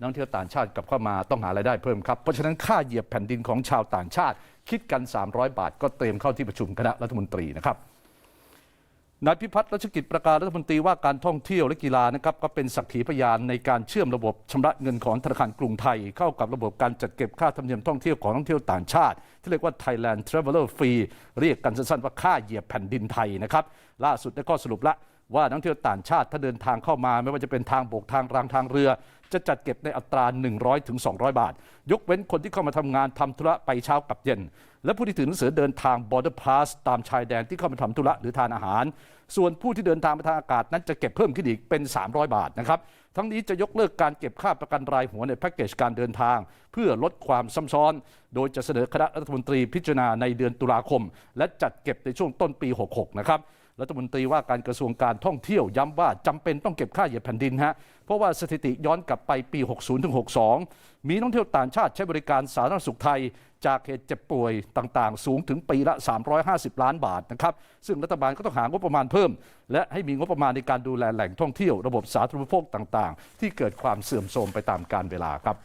นักท่องเที่ยวต่างชาติกลับเข้ามาต้องหารายได้เพิ่มครับ เพราะฉะนั้นค่าเหยียบแผ่นดินของชาวต่างชาติ คิดกัน 300 บาท ก็เตรียมเข้าที่ประชุมคณะรัฐมนตรีนะครับนายพิพัฒน์รัชกิจประการรัฐมนตรีว่าการท่องเที่ยวและกีฬานะครับก็เป็นสักขีพยานในการเชื่อมระบบชำระเงินของธนาคารกรุงไทย เข้ากับระบบการจัดเก็บค่าธรรมเนียมท่องเที่ยวของนักท่องเที่ยวต่างชาติ ที่เรียกว่า Thailand Traveler Fee เรียกกันสั้นๆว่าค่าเหยียบแผ่นดินไทยนะครับล่าสุดได้ข้อสรุปละ ว่านักท่องเที่ยวต่างชาติถ้าเดินทางเข้ามาไม่ว่าจะเป็นทางบกทางรางทางเรือ จะจัดเก็บในอัตรา 100ถึง200 บาท ยกเว้นคนที่เข้ามาทำงานทำธุระไปเช้ากับเย็น และผู้ที่ถือหนังสือเดินทาง border pass ตามชายแดนที่เข้ามาทำธุระหรือทานอาหาร ส่วนผู้ที่เดินทางไปทางอากาศนั้นจะเก็บเพิ่มขึ้นอีกเป็น 300 บาทนะครับทั้งนี้จะยกเลิกการเก็บค่าประกันรายหัวในแพ็กเกจการเดินทาง เพื่อลดความซ้ำซ้อน โดยจะเสนอคณะรัฐมนตรีพิจารณาในเดือนตุลาคม และจัดเก็บในช่วงต้นปี 66 นะครับ รัฐมนตรีว่าการกระทรวงการท่องเที่ยวย้ำว่าจำเป็นต้องเก็บค่าเหยียบแผ่นดินฮะเพราะว่าสถิติย้อนกลับไปปี 60ถึง62 มีนักท่องเที่ยวต่างชาติใช้บริการสาธารณสุขไทย จากเหตุเจ็บป่วยต่างๆ สูงถึงปีละ 350 ล้านบาทนะครับซึ่งรัฐบาลก็ต้องหางบประมาณเพิ่ม และให้มีงบประมาณในการดูแลแหล่งท่องเที่ยว ระบบสาธารณูปโภคต่าง ๆ ที่เกิดความเสื่อมโทรมไปตามกาลเวลาครับ